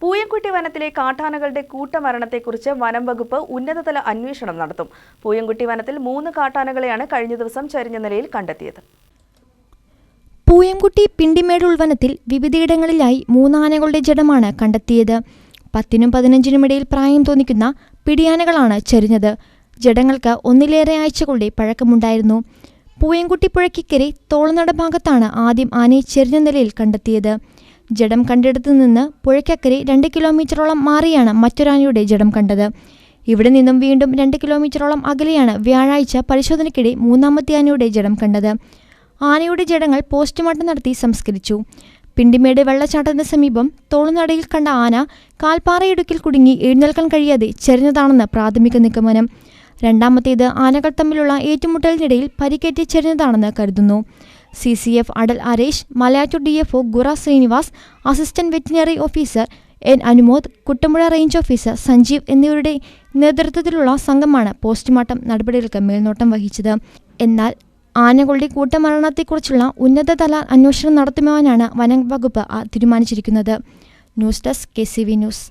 പൂയംകുട്ടി വനത്തിലെ കാട്ടാനകളുടെ കൂട്ടമരണത്തെക്കുറിച്ച് വനം വകുപ്പ് ഉന്നതതല അന്വേഷണം നടത്തും. പൂയംകുട്ടി വനത്തിൽ മൂന്ന് കാട്ടാനകളെയാണ് കഴിഞ്ഞ ദിവസം ചരിഞ്ഞ നിലയിൽ കണ്ടെത്തിയത്. പൂയംകുട്ടി പിണ്ടിമേട് ഉൾവനത്തിൽ വിവിധയിടങ്ങളിലായി മൂന്നാനകളുടെ ജഡമാണ് കണ്ടെത്തിയത്. പത്തിനും പതിനഞ്ചിനും ഇടയിൽ പ്രായം തോന്നിക്കുന്ന പിടിയാനകളാണ് ചരിഞ്ഞത്. ജഡങ്ങൾക്ക് ഒന്നിലേറെ ആഴ്ചകളുടെ പഴക്കമുണ്ടായിരുന്നു. പൂയംകുട്ടി പുഴയ്ക്കിക്കരെ തോളനട ഭാഗത്താണ് ആദ്യം ആനയെ ചെരിഞ്ഞ നിലയിൽ കണ്ടെത്തിയത്. ജഡം കണ്ടിടത്തു നിന്ന് പുഴയ്ക്കക്കരെ രണ്ട് കിലോമീറ്ററോളം മാറിയാണ് മറ്റൊരാനയുടെ ജഡം കണ്ടത്. ഇവിടെ നിന്നും വീണ്ടും രണ്ട് കിലോമീറ്ററോളം അകലെയാണ് വ്യാഴാഴ്ച പരിശോധനയ്ക്കിടെ മൂന്നാമത്തെ ആനയുടെ ജഡം കണ്ടത്. ആനയുടെ ജഡങ്ങൾ പോസ്റ്റ്മോർട്ടം നടത്തി സംസ്കരിച്ചു. പിണ്ടിമേട് വെള്ളച്ചാട്ടത്തിന് സമീപം തോളുനടയിൽ കണ്ട ആന കാൽപ്പാറയിടുക്കിൽ കുടുങ്ങി എഴുന്നേൽക്കാൻ കഴിയാതെ ചെരിഞ്ഞതാണെന്ന് പ്രാഥമിക നിഗമനം. രണ്ടാമത്തേത് ആനകൾ തമ്മിലുള്ള ഏറ്റുമുട്ടലിനിടയിൽ പരിക്കേറ്റ് ചെരിഞ്ഞതാണെന്ന് കരുതുന്നു. C C F Adalarasan Malayattoor D F O ഗുറ Srinivas assistant veterinary officer N Anumod Kuttampuzha range officer Sanjeev എന്നിവരുടെ നേതൃത്വത്തിലുള്ള സംഘമാണ് പോസ്റ്റ്മോർട്ടം നടപടികൾക്ക് മേൽനോട്ടം വഹിച്ചത്. എന്നാൽ ആനകളുടെ കൂട്ടമരണത്തെക്കുറിച്ചുള്ള ഉന്നതതല അന്വേഷണം നടത്തുവാനാണ് വനം വകുപ്പ് തീരുമാനിച്ചിരിക്കുന്നത്. News desk K C V news.